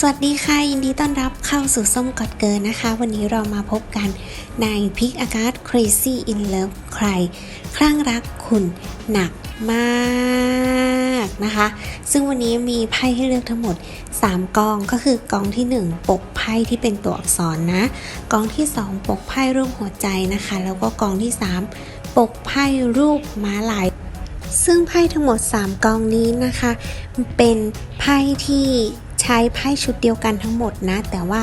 สวัสดีค่ะ ยินดีต้อนรับเข้าสู่ส้มกอดเกินนะคะ วันนี้เรามาพบกันในพิกอากาศ Crazy in Love ใครคลั่งรักคุณหนักมากนะคะ ซึ่งวันนี้มีไพ่ให้เลือกทั้งหมด 3 กองก็คือกองที่ 1 ปกไพ่ที่เป็นตัวอักษรนะ กองที่ 2 ปกไพ่รูปหัวใจนะคะ แล้วก็กองที่ 3 ปกไพ่รูปม้าลายซึ่งไพ่ทั้งหมด 3 กองนี้นะคะ เป็นไพ่ที่ ช้ไพ่ชุดเดียวกันทั้งหมดนะ แต่ว่า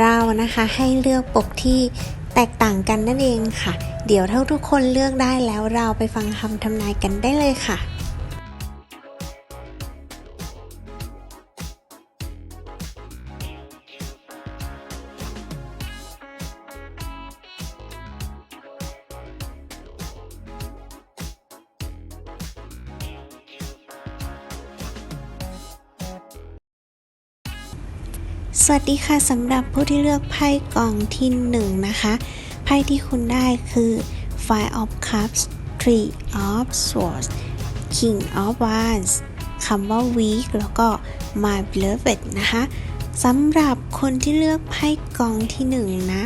เรานะคะให้เลือกปกที่แตกต่างกันนั่นเองค่ะ เดี๋ยวถ้าทุกคนเลือกได้แล้วเราไปฟังคำทำนายกันได้เลยค่ะ สวัสดีค่ะสำหรับผู้ที่เลือกไพ่กล่องที่หนึ่งนะคะ ไพ่ที่คุณได้คือ Five of Cups Three of Swords King of Wands คำว่า weak แล้วก็ My Beloved นะคะสำหรับคนที่เลือกไพ่กองที่หนึ่งนะ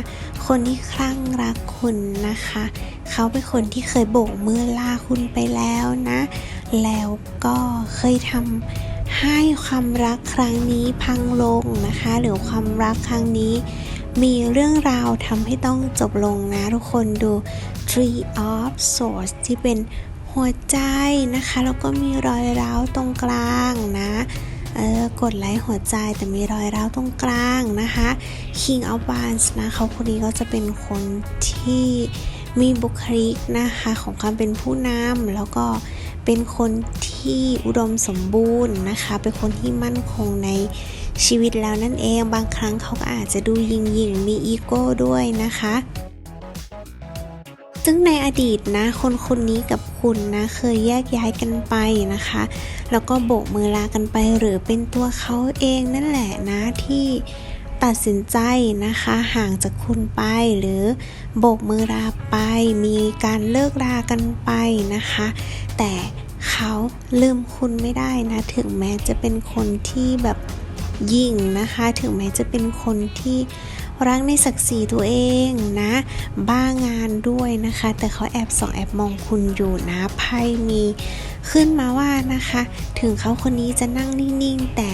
คนที่คลั่งรักคุณนะคะ เขาเป็นคนที่เคยโบกมือลาคุณไปแล้วนะ แล้วก็เคยทำ ให้ความรักครั้งนี้พังลงนะคะ หรือความรักครั้งนี้ มีเรื่องราวทำให้ต้องจบลงนะ ทุกคนดู Tree of Swords ที่เป็นหัวใจนะคะ แล้วก็มีรอยร้าวตรงกลางนะเออกดไลค์หัวใจแต่มีรอยร้าวตรงกลางนะคะ King of Wands นะเขาคนนี้ก็จะเป็นคนที่มีบุคลิกนะคะของความเป็นผู้นำแล้วก็เป็นคน ที่อุดมสมบูรณ์นะคะ เป็นคนที่มั่นคงในชีวิตแล้วนั่นเอง บางครั้งเขาก็อาจจะดูยิงยิงมีอีโก้ด้วยนะคะ ซึ่งในอดีตนะ คนคนนี้กับคุณนะเคยแยกย้ายกันไปนะคะ แล้วก็โบกมือลากันไปหรือเป็นตัวเขาเองนั่นแหละนะที่ตัดสินใจนะคะห่างจากคุณไปหรือโบกมือลาไป มีการเลิกรากันไปนะคะ แต่ เขาลืมคุณไม่ได้นะ ถึงแม้จะเป็นคนที่แบบยิ่งนะคะ ถึงแม้จะเป็นคนที่รักในศักดิ์ศรีตัวเองนะ บ้างานด้วยนะคะ แต่เขาแอบส่องแอบมองคุณอยู่นะไพ่มีขึ้นมาว่านะคะ ถึงเขาคนนี้จะนั่งนิ่งๆ แต่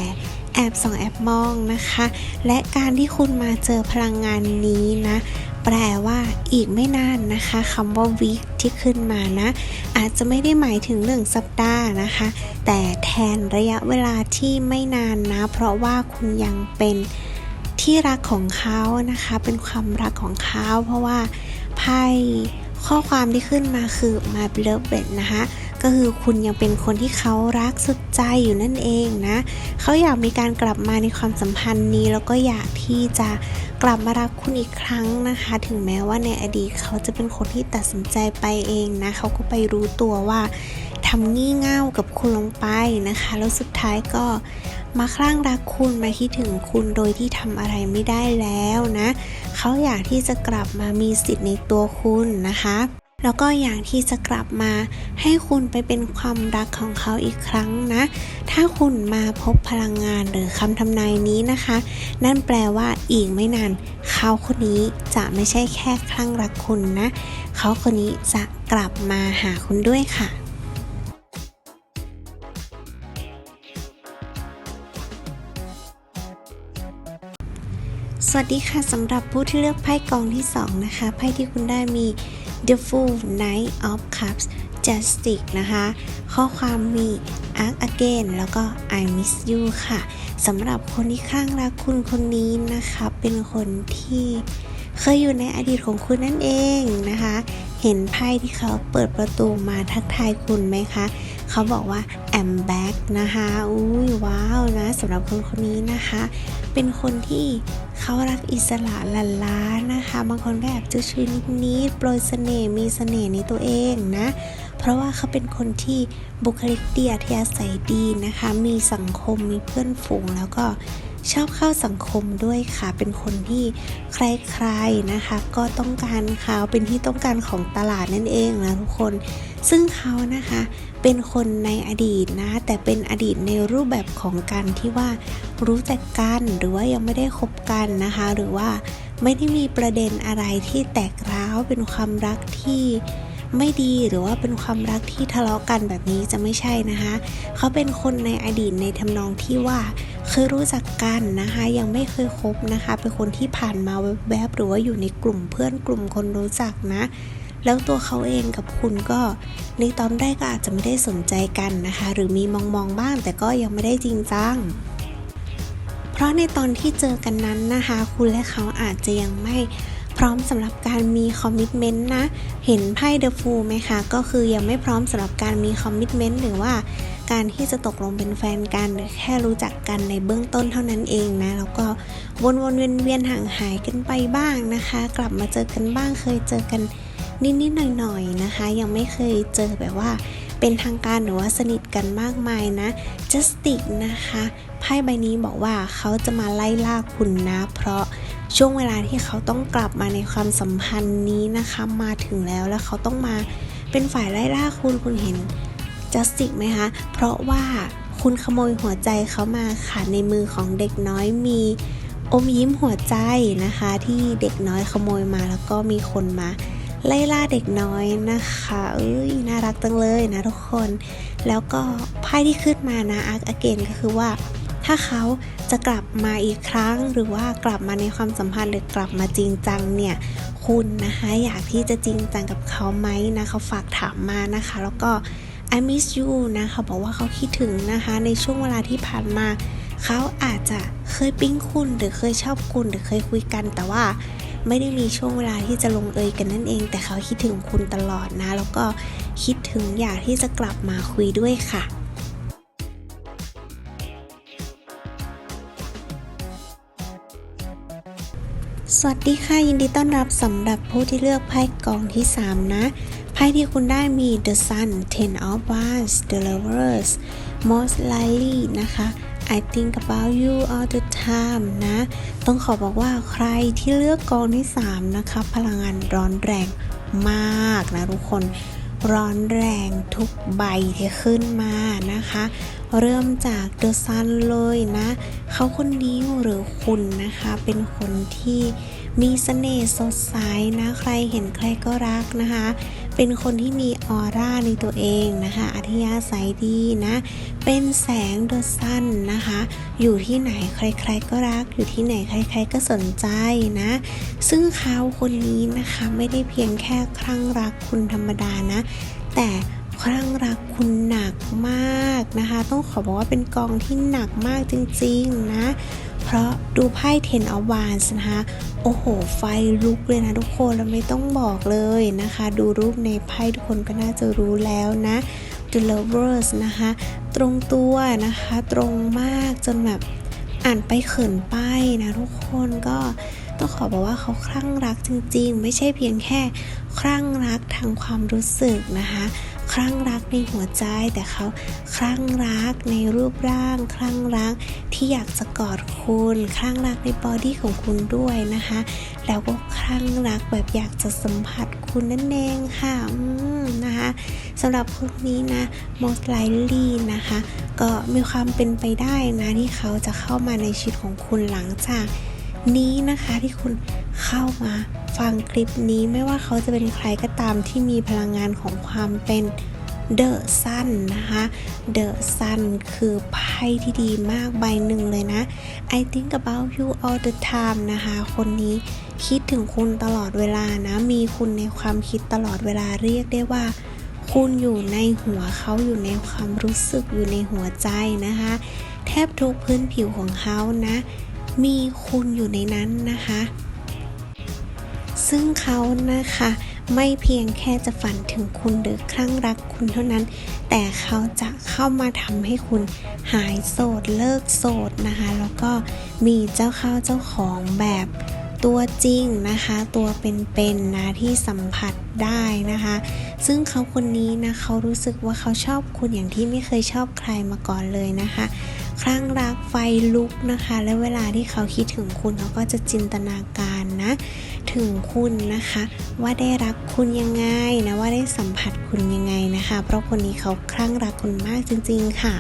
แอบส่องแอบมองนะคะ และการที่คุณมาเจอพลังงานนี้นะ แปลว่า อีกไม่นานนะคะคำว่า week ที่ขึ้นมานะ อาจจะไม่ได้หมายถึงหนึ่งสัปดาห์นะคะ แต่แทนระยะเวลาที่ไม่นานนะ เพราะว่าคุณยังเป็นที่รักของเขานะคะ เป็นความรักของเขาเพราะว่าไพ่ข้อความที่ขึ้นมาคือ my beloved นะคะ ก็คือคุณยังเป็นคนที่เขารักสุดใจอยู่นั่นเองนะเขาอยากมีการกลับมาในความสัมพันธ์นี้ แล้วก็อยากที่จะกลับมารักคุณอีกครั้งนะคะ ถึงแม้ว่าในอดีตเขาจะเป็นคนที่ตัดสินใจไปเองนะเขาก็ไปรู้ตัวว่าทำงี่เง่ากับคุณลงไปนะคะ แล้วสุดท้ายก็มาคลั่งรักคุณมาคิดถึงคุณโดยที่ทำอะไรไม่ได้แล้วนะ เขาอยากที่จะกลับมามีสิทธิ์ในตัวคุณนะคะ แล้วก็อย่างที่จะกลับมาให้คุณไปเป็นความรักของเขาอีกครั้งนะ ถ้าคุณมาพบพลังงานหรือคำทำนายนี้นะคะ นั่นแปลว่าอีกไม่นานเขาคนนี้จะไม่ใช่แค่คลั่งรักคุณนะ เขาคนนี้จะกลับมาหาคุณด้วยค่ะ วัสดีค่ะสำหรับผู้ที่เลือกไพ่กองที่ 2 นะคะ ไพ่ที่คุณได้มี The Fool Knight of Cups Justice นะคะ ข้อความมี Arc Again แล้วก็ I Miss You ค่ะสำหรับคนที่ข้างรักคุณคนนี้นะคะ เป็นคนที่เคยอยู่ในอดีตของคุณนั่นเองนะคะ เห็นไพ่ที่เขาเปิดประตูมาทักทายคุณไหมคะ เขาบอกว่า I'm back นะคะ อุ้ยว้าวนะสำหรับคนคนนี้นะคะ เป็นคนที่ เขารักอิสระหลันล้านะคะ บางคนก็แอบจะชื่นนิดโปรยเสน่ห์มีเสน่ห์ในตัวเองนะ เพราะว่าเขาเป็นคนที่บุคลิกดียทยาศัยดีนะคะ มีสังคมมีเพื่อนฝูงแล้วก็ ชอบเข้าสังคมด้วยค่ะ เป็นคนที่ใครๆนะคะ ก็ต้องการเขาเป็นที่ต้องการของตลาดนั่นเองนะทุกคน ซึ่งเขานะคะเป็นคนในอดีตนะ แต่เป็นอดีตในรูปแบบของการที่ว่ารู้จักกันหรือว่ายังไม่ได้คบกันนะคะ หรือว่าไม่ได้มีประเด็นอะไรที่แตกร้าวเป็นความรักที่ ไม่ดีหรือว่าเป็นความรักที่ทะเลาะกันแบบนี้จะไม่ใช่นะคะเขาเป็นคนในอดีตในทำนองที่ว่าเคยรู้จักกันนะคะ ยังไม่เคยคบนะคะ เป็นคนที่ผ่านมาแวบๆหรือว่าอยู่ในกลุ่มเพื่อนกลุ่มคนรู้จักนะ แล้วตัวเขาเองกับคุณก็ ในตอนแรกก็อาจจะไม่ได้สนใจกันนะคะ หรือมีมองมองๆบ้างแต่ก็ยังไม่ได้จริงจังเพราะในตอนที่เจอกันนั้นนะคะ คุณและเขาอาจจะยังไม่ พร้อมสำหรับการมีคอมมิชเมนต์นะ เห็นไพ่เดอะฟูไหมคะ ก็คือยังไม่พร้อมสำหรับการมีคอมมิชเมนต์หรือว่าการที่จะตกลงเป็นแฟนกันหรือแค่รู้จักกันในเบื้องต้นเท่านั้นเองนะ แล้วก็วนวนเวียนเวียนๆห่างหายกันไปบ้างนะคะ กลับมาเจอกันบ้างเคยเจอกันนิดๆหน่อยๆนะคะ ยังไม่เคยเจอแบบว่าเป็นทางการหรือว่าสนิทกันมากมายนะ Justic นะคะไพ่ใบนี้บอกว่าเขาจะมาไล่ล่าคุณนะ เพราะ ช่วงเวลาที่เขาต้องกลับมาในความสัมพันธ์นี้นะคะมาถึงแล้วแล้วเขาต้องมาเป็นฝ่ายไล่ล่าคุณคุณเห็น Justice ไหมคะเพราะว่าคุณขโมยหัวใจเขามาค่ะในมือของเด็กน้อยมีอมยิ้มหัวใจนะคะ ที่เด็กน้อยขโมยมาแล้วก็มีคนมาไล่ล่าเด็กน้อยนะคะเอ้ยน่ารักจังเลยนะทุกคน แล้วก็ไพ่ที่ขึ้นมานะอาร์คอเกนก็คือว่า ถ้าเขาจะกลับมาอีกครั้ง หรือว่ากลับมาในความสัมพันธ์หรือกลับมาจริงจังเนี่ยคุณนะคะอยากที่จะจริงจังกับเขาไหมนะเขาฝากถามมานะคะ แล้วก็ I miss you นะเขาบอกว่าเขาคิดถึงนะคะ ในช่วงเวลาที่ผ่านมา เขาอาจจะเคยปิ๊งคุณหรือเคยชอบคุณหรือเคยคุยกัน แต่ว่าไม่ได้มีช่วงเวลาที่จะลงเอยกันนั่นเอง แต่เขาคิดถึงคุณตลอดนะ แล้วก็คิดถึงอยากที่จะกลับมาคุยด้วยค่ะ วัสดีค่ะ ยินดีต้อนรับสำหรับผู้ที่เลือกไพ่กองที่ 3 นะ ไพ่ที่คุณได้มี The Sun Ten of Wands The Lovers Most likely นะคะ I think about you all the time นะ ต้องขอบอกว่าใครที่เลือกกองที่ 3 นะคะ พลังงานร้อนแรงมากนะทุกคน ร้อนแรงทุกใบที่ขึ้นมานะคะ เริ่มจาก The Sun เลยนะ เขาคนนี้หรือคุณนะคะ เป็นคนที่มีเสน่ห์สดใสนะ ใครเห็นใครก็รักนะคะ เป็นคนที่มีออร่าในตัวเองนะคะ อัธยาศัยดีนะ เป็นแสง The Sun นะคะ อยู่ที่ไหนใครๆก็รัก อยู่ที่ไหนใครๆก็สนใจนะ ซึ่งเขาคนนี้นะคะไม่ได้เพียงแค่คลั่งรักคุณธรรมดานะ แต่ คลั่งรักคุณหนักมากนะคะ ต้องขอบอกว่าเป็นกองที่หนักมากจริงๆนะ เพราะดูไพ่เทนอวานนะคะ โอ้โห ไฟลุกเลยนะทุกคนเราไม่ต้องบอกเลยนะคะ ดูรูปในไพ่ทุกคนก็น่าจะรู้แล้วนะ The Lovers นะคะ ตรงตัวนะคะ ตรงมากจนแบบอ่านไปเขินไปนะทุกคนก็ต้องขอบอกว่าเขาคลั่งรักจริงๆ ไม่ใช่เพียงแค่คลั่งรักทางความรู้สึกนะคะ คลั่งรักในหัวใจ แต่เขาคลั่งรักในรูปร่าง คลั่งรักที่อยากจะกอดคุณ คลั่งรักในบอดี้ของคุณด้วยนะคะ แล้วก็คลั่งรักแบบอยากจะสัมผัสคุณนั่นเองค่ะอืมนะคะสำหรับพวกนี้นะ most likely นะคะ ก็มีความเป็นไปได้นะที่เขาจะเข้ามาในชีวิตของคุณหลังจาก นี้นะคะที่คุณเข้ามาฟังคลิปนี้ไม่ว่าเขาจะเป็นใครก็ตามที่มีพลังงานของความเป็น The Sun นะคะ The Sun คือไพ่ที่ดีมากใบหนึ่งเลยนะ I think about you all the time นะคะ คนนี้คิดถึงคุณตลอดเวลานะ มีคุณในความคิดตลอดเวลาเรียกได้ว่า คุณอยู่ในหัวเขาอยู่ในความรู้สึกอยู่ในหัวใจนะคะ แทบทุกพื้นผิวของเขานะ มีคุณอยู่ในนั้นนะคะ ซึ่งเขานะคะไม่เพียงแค่จะฝันถึงคุณหรือคลั่งรักคุณเท่านั้น แต่เขาจะเข้ามาทำให้คุณหายโสดเลิกโสดนะคะ แล้วก็มีเจ้าข้าเจ้าของแบบตัวจริงนะคะ ตัวเป็นๆนะที่สัมผัสได้นะคะ ซึ่งเขาคนนี้นะเขารู้สึกว่าเขาชอบคุณอย่างที่ไม่เคยชอบใครมาก่อนเลยนะคะ คลั่งรักไฟลุกนะคะ และเวลาที่เขาคิดถึงคุณเขาก็จะจินตนาการนะ ถึงคุณนะคะ ว่าได้รักคุณยังไงนะว่าได้สัมผัสคุณยังไงนะคะ เพราะคนนี้เขาคลั่งรักคุณมากจริง ๆ ค่ะ